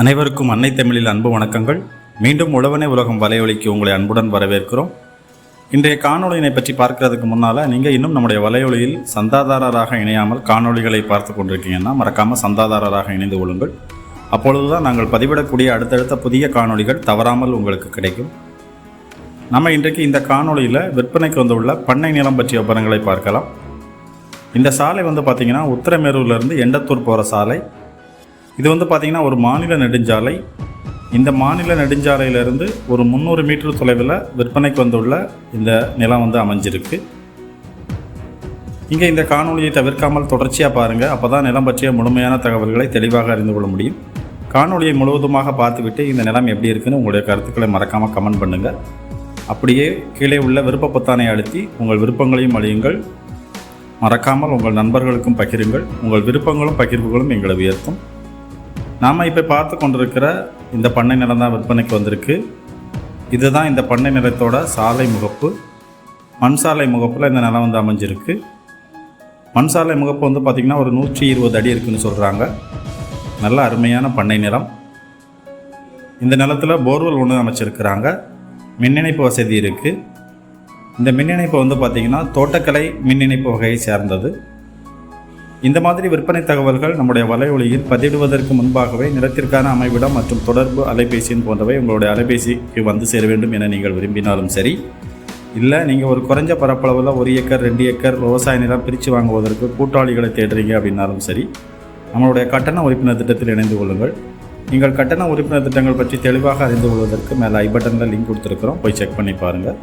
அனைவருக்கும் அன்னை தமிழில் அன்பு வணக்கங்கள். மீண்டும் உழவனே உலகம் வலையொலிக்கு உங்களை அன்புடன் வரவேற்கிறோம். இன்றைய காணொலியினை பற்றி பார்க்கறதுக்கு முன்னால் நீங்கள் இன்னும் நம்முடைய வலையொலியில் சந்தாதாரராக இணையாமல் காணொளிகளை பார்த்து கொண்டிருக்கீங்கன்னா மறக்காமல் சந்தாதாரராக இணைந்து கொள்ளுங்கள். அப்பொழுது தான் நாங்கள் பதிவிடக்கூடிய அடுத்தடுத்த புதிய காணொளிகள் தவறாமல் உங்களுக்கு கிடைக்கும். நம்ம இன்றைக்கு இந்த காணொளியில் விற்பனைக்கு வந்துள்ள பண்ணை நிலம் பற்றிய விவரங்களை பார்க்கலாம். இந்த சாலை வந்து பார்த்திங்கன்னா உத்தரமேரூர்லேருந்து எண்டத்தூர் போகிற சாலை இது வந்து பார்த்திங்கன்னா ஒரு மாநில நெடுஞ்சாலை. இந்த மாநில நெடுஞ்சாலையிலிருந்து ஒரு முந்நூறு மீட்டர் தொலைவில் விற்பனைக்கு வந்துள்ள இந்த நிலம் வந்து அமைஞ்சிருக்கு. இங்கே இந்த காணொலியை தவிர்க்காமல் தொடர்ச்சியாக பாருங்கள் அப்போ தான் நிலம் பற்றிய முழுமையான தகவல்களை தெளிவாக அறிந்து கொள்ள முடியும். காணொலியை முழுவதுமாக பார்த்துவிட்டு இந்த நிலம் எப்படி இருக்குன்னு உங்களுடைய கருத்துக்களை மறக்காமல் கமெண்ட் பண்ணுங்கள் அப்படியே கீழே உள்ள விருப்ப பொத்தானை அழுத்தி உங்கள் விருப்பங்களையும் அழியுங்கள். மறக்காமல் உங்கள் நண்பர்களுக்கும் பகிருங்கள். உங்கள் விருப்பங்களும் பகிர்வுகளும் எங்களை உயர்த்தும். நாம் இப்போ பார்த்து கொண்டிருக்கிற இந்த பண்ணை நிலம் தான் விற்பனைக்கு வந்திருக்கு. இதுதான் இந்த பண்ணை நிலத்தோட சாலை முகப்பு. மண் சாலை முகப்பில் இந்த நிலம் வந்து அமைஞ்சிருக்கு. மண் சாலை முகப்பு வந்து பார்த்திங்கன்னா ஒரு நூற்றி இருபது அடி இருக்குதுன்னு சொல்கிறாங்க நல்ல அருமையான பண்ணை நிலம். இந்த நிலத்தில் போர்வெல் ஒன்று அமைச்சிருக்கிறாங்க. மின் இணைப்பு வசதி இருக்குது இந்த மின் இணைப்பு வந்து பார்த்திங்கன்னா தோட்டக்கலை மின் இணைப்பு வகையை சேர்ந்தது. இந்த மாதிரி விற்பனை தகவல்கள் நம்முடைய வலையொலியில் பதிவிடுவதற்கு முன்பாகவே நிலத்திற்கான அமைவிடம் மற்றும் தொடர்பு அலைபேசியின் போன்றவை உங்களுடைய அலைபேசிக்கு வந்து சேர வேண்டும் என நீங்கள் விரும்பினாலும் சரி. இல்லை நீங்கள் ஒரு குறைஞ்ச பரப்பளவில் ஒரு ஏக்கர் ரெண்டு ஏக்கர் விவசாய நிலம் பிரித்து வாங்குவதற்கு கூட்டாளிகளை தேடுறீங்க அப்படின்னாலும் சரி நம்மளுடைய கட்டண உறுப்பினர் திட்டத்தில் இணைந்து கொள்ளுங்கள். நீங்கள் கட்டண உறுப்பினர் திட்டங்கள் பற்றி தெளிவாக அறிந்து கொள்வதற்கு மேலே ஐ பட்டனில் லிங்க் கொடுத்துருக்குறோம். போய் செக் பண்ணி பாருங்கள்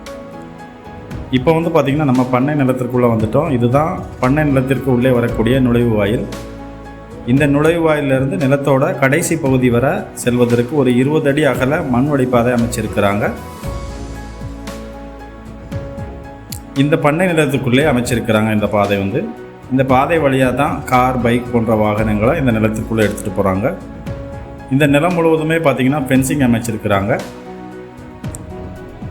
இப்போ வந்து பார்த்திங்கன்னா நம்ம பண்ணை நிலத்திற்குள்ளே வந்துட்டோம். இதுதான் பண்ணை நிலத்திற்கு உள்ளே வரக்கூடிய நுழைவு வாயில். இந்த நுழைவு வாயிலிருந்து நிலத்தோட கடைசி பகுதி வர செல்வதற்கு ஒரு இருபது அடி அகல மண் வடிப்பாதை அமைச்சிருக்கிறாங்க. இந்த பண்ணை நிலத்துக்குள்ளே அமைச்சிருக்கிறாங்க இந்த பாதை வந்து. இந்த பாதை வழியாக தான் கார் பைக் போன்ற வாகனங்களை இந்த நிலத்திற்குள்ளே எடுத்துகிட்டு போகிறாங்க இந்த நிலம் முழுவதுமே பார்த்திங்கன்னா ஃபென்சிங் அமைச்சிருக்கிறாங்க.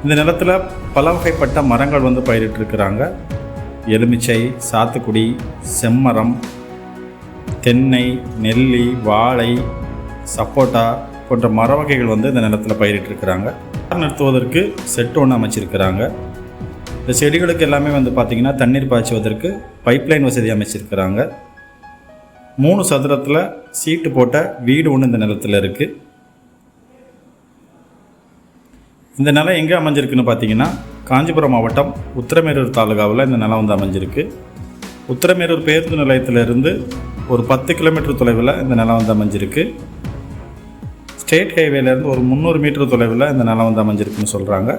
இந்த நிலத்தில் பல வகைப்பட்ட மரங்கள் வந்து பயிரிட்டிருக்கிறாங்க. எலுமிச்சை சாத்துக்குடி செம்மரம் தென்னை நெல்லி வாழை சப்போட்டா போன்ற மர வகைகள் வந்து இந்த நிலத்தில் பயிரிட்டிருக்கிறாங்க. நிறுத்துவதற்கு செட்டு ஒன்று அமைச்சிருக்கிறாங்க. இந்த செடிகளுக்கு எல்லாமே வந்து பார்த்திங்கன்னா தண்ணீர் பாய்ச்சுவதற்கு பைப்லைன் வசதி அமைச்சிருக்கிறாங்க. மூணு சதுரத்தில் சீட்டு போட்ட வீடு ஒன்று இந்த நிலத்தில் இருக்குது இந்த நிலம் எங்கே அமைஞ்சிருக்குன்னு பார்த்தீங்கன்னா காஞ்சிபுரம் மாவட்டம் உத்திரமேரூர் தாலுகாவில் இந்த நிலம் வந்து அமைஞ்சிருக்கு. உத்திரமேரூர் பேருந்து நிலையத்திலிருந்து ஒரு பத்து கிலோமீட்டர் தொலைவில் இந்த நிலம் வந்து அமைஞ்சிருக்கு. ஸ்டேட் ஹைவேலேருந்து ஒரு முந்நூறு மீட்டர் தொலைவில் இந்த நிலம் வந்து அமைஞ்சிருக்குன்னு சொல்கிறாங்க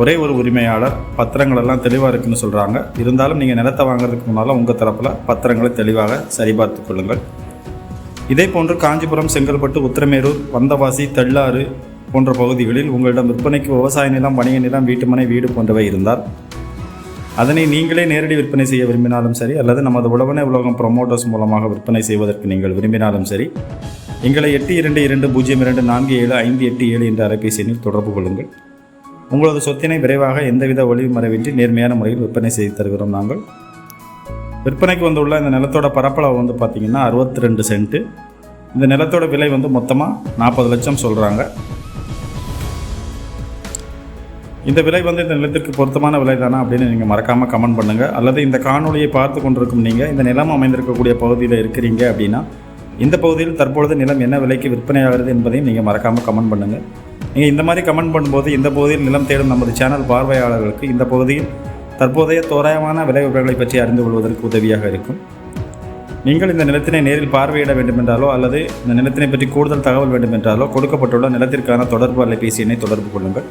ஒரே ஒரு உரிமையாளர் பத்திரங்கள் எல்லாம் தெளிவாக இருக்குன்னு சொல்கிறாங்க இருந்தாலும் நீங்கள் நிலத்தை வாங்குறதுக்கு முன்னால் உங்கள் தரப்பில் பத்திரங்களை தெளிவாக சரிபார்த்து கொள்ளுங்கள். இதே போன்று காஞ்சிபுரம் செங்கல்பட்டு உத்திரமேரூர் வந்தவாசி தெள்ளாறு போன்ற பகுதிகளில் உங்களிடம் விற்பனைக்கு விவசாய நிலம் வணிக நிலம் வீட்டுமனை வீடு போன்றவை இருந்தால் அதனை நீங்களே நேரடி விற்பனை செய்ய விரும்பினாலும் சரி அல்லது நமது உழவனை உலகம் ப்ரொமோட்டர்ஸ் மூலமாக விற்பனை செய்வதற்கு நீங்கள் விரும்பினாலும் சரி எங்களை எட்டு இரண்டு இரண்டு பூஜ்ஜியம் இரண்டு நான்கு ஏழு ஐந்து எட்டு ஏழு என்ற அலைபேசி எண்ணில் தொடர்பு கொள்ளுங்கள். உங்களது சொத்தினை விரைவாக எந்தவித ஒளிவு மறைவின்றி நேர்மையான முறையில் விற்பனை செய்து தருகிறோம் நாங்கள். விற்பனைக்கு வந்துள்ள இந்த நிலத்தோட பரப்பளவு வந்து பார்த்திங்கன்னா அறுபத்தி ரெண்டு சென்ட்டு. இந்த நிலத்தோட விலை வந்து மொத்தமாக நாற்பது லட்சம் சொல்கிறாங்க இந்த விலை வந்து இந்த நிலத்திற்கு பொருத்தமான விலை தானா அப்படின்னு நீங்கள் மறக்காமல் கமெண்ட் பண்ணுங்கள் அல்லது இந்த காணொலியை பார்த்து கொண்டிருக்கும் நீங்கள் இந்த நிலம் அமைந்திருக்கக்கூடிய பகுதியில் இருக்கிறீங்க அப்படின்னா இந்த பகுதியில் தற்பொழுது நிலம் என்ன விலைக்கு விற்பனையாகிறது என்பதையும் நீங்கள் மறக்காமல் கமெண்ட் பண்ணுங்கள் நீங்கள் இந்த மாதிரி கமெண்ட் பண்ணும்போது இந்த பகுதியில் நிலம் தேடும் நமது சேனல் பார்வையாளர்களுக்கு இந்த பகுதியில் தற்போதைய தோராயமான விலை விவரங்களை பற்றி அறிந்து கொள்வதற்கு உதவியாக இருக்கும். நீங்கள் இந்த நிலத்தினை நேரில் பார்வையிட வேண்டுமென்றாலோ அல்லது இந்த நிலத்தினை பற்றி கூடுதல் தகவல் வேண்டுமென்றாலோ கொடுக்கப்பட்டுள்ள நிலத்திற்கான தொடர்பு அலைபேசி எண்ணை தொடர்பு கொள்ளுங்கள்.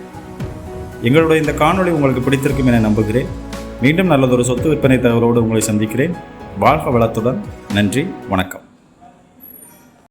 எங்களுடைய இந்த காணொளி உங்களுக்கு பிடித்திருக்கும் என நம்புகிறேன். மீண்டும் நல்லதொரு சொத்து விற்பனை தகவலோடு உங்களை சந்திக்கிறேன். வாழ்க வளத்துடன். நன்றி. வணக்கம்.